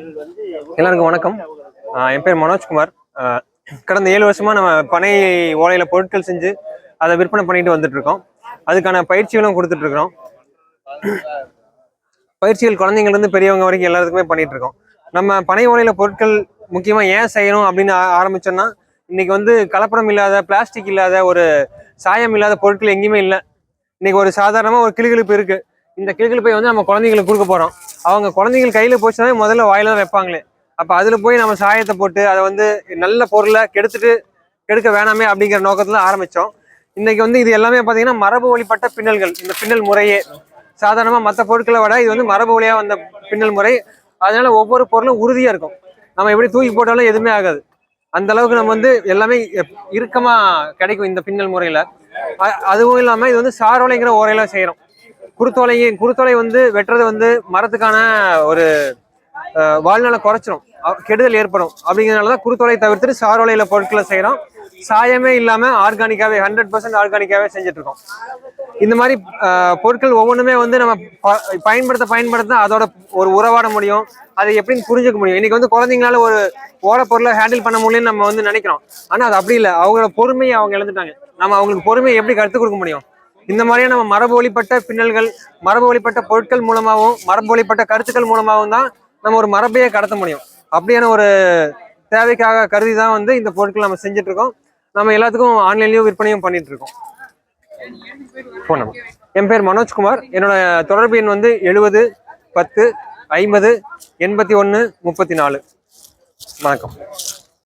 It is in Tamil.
எல்லாருக்கும் வணக்கம். என் பேர் மனோஜ்குமார் கடந்த ஏழு வருஷமா நம்ம பனை ஓலையில பொருட்கள் செஞ்சு அதை விற்பனை பண்ணிட்டு வந்துட்டு இருக்கோம் அதுக்கான பயிற்சிகளும் கொடுத்துட்டு இருக்கிறோம் பயிற்சிகள் குழந்தைங்கள்லேருந்து பெரியவங்க வரைக்கும் எல்லாத்துக்குமே பண்ணிட்டு இருக்கோம் நம்ம பனை ஓலையில பொருட்கள் முக்கியமா ஏன் செய்யணும் அப்படின்னு ஆரம்பிச்சோம்னா இன்னைக்கு வந்து கலப்படம் இல்லாத பிளாஸ்டிக் இல்லாத ஒரு சாயம் இல்லாத பொருட்கள் எங்கேயுமே இல்லை. இன்னைக்கு ஒரு சாதாரணமா ஒரு கிளுகிழுப்பு இருக்கு. இந்த கிளுகிழுப்பை வந்து நம்ம குழந்தைங்களுக்கு கொடுக்க போறோம். அவங்க குழந்தைகள் கையில் போச்சுன்னா முதல்ல வாயில தான் வைப்பாங்களே. அப்போ அதில் போய் நம்ம சாயத்தை போட்டு அதை வந்து நல்ல பொருளை கெடுத்துட்டு கெடுக்க வேணாமே அப்படிங்கிற நோக்கத்தில் ஆரம்பித்தோம் இன்றைக்கி வந்து இது எல்லாமே பார்த்தீங்கன்னா மரபு வழிபட்ட பின்னல்கள். இந்த பின்னல் முறையே. சாதாரணமாக மற்ற பொருட்களை விட இது வந்து மரபு வழியாக வந்த பின்னல் முறை. அதனால் ஒவ்வொரு பொருளும் உறுதியாக இருக்கும். நம்ம எப்படி தூக்கி போட்டாலும் எதுவுமே ஆகாது. அந்த அளவுக்கு நம்ம வந்து எல்லாமே இறுக்கமாக கிடைக்கும் இந்த பின்னல் முறையில். அதுவும் இல்லாமல் இது வந்து சாரோலைங்கிற ஓரையில் செய்கிறோம் குருத்தோலையும் குருத்தோலை வந்து வெட்டுறது வந்து மரத்துக்கான ஒரு வாழ்நாளை குறைச்சிரும். கெடுதல் ஏற்படும். அப்படிங்கிறதுனால தான் குருத்தோலை தவிர்த்துட்டு சாரோலையில பொருட்களை செய்யறோம். சாயமே இல்லாம ஆர்கானிக்காவே ஹண்ட்ரட் பர்சன்ட் ஆர்கானிக்காவே செஞ்சுட்டு இருக்கோம் இந்த மாதிரி பொருட்கள் ஒவ்வொன்றுமே வந்து நம்ம ப- பயன்படுத்த பயன்படுத்த அதோட ஒரு உறவாட முடியும். அதை எப்படின்னு புரிஞ்சுக்க முடியும். இன்னைக்கு வந்து குழந்தைங்களால ஒரு ஓர பொருளை ஹேண்டில் பண்ண முடியும்னு நம்ம வந்து நினைக்கிறோம். ஆனால் அது அப்படி இல்லை. அவங்களோட பொறுமையை அவங்க இழந்துட்டாங்க. நம்ம அவங்களுக்கு பொறுமையை எப்படி கற்றுக் கொடுக்க முடியும்? இந்த மாதிரியான நம்ம மரபு வழிபட்ட பின்னல்கள் மரபு வழிபட்ட பொருட்கள் மூலமாகவும் மரபு வழிபட்ட கருத்துக்கள் மூலமாகவும் தான் நம்ம ஒரு மரபையே கடத்த முடியும். அப்படியான ஒரு தேவைக்காக கருதி தான் வந்து இந்த பொருட்கள் நம்ம செஞ்சுட்டு இருக்கோம் நம்ம எல்லாத்துக்கும் ஆன்லைன்லயும் விற்பனையும் பண்ணிட்டு இருக்கோம் ஃபோன் நம்பர் என் பேர் மனோஜ்குமார். என்னோட தொடர்பு எண் வந்து எழுபது பத்து ஐம்பது எண்பத்தி ஒன்று முப்பத்தி நாலு. வணக்கம்.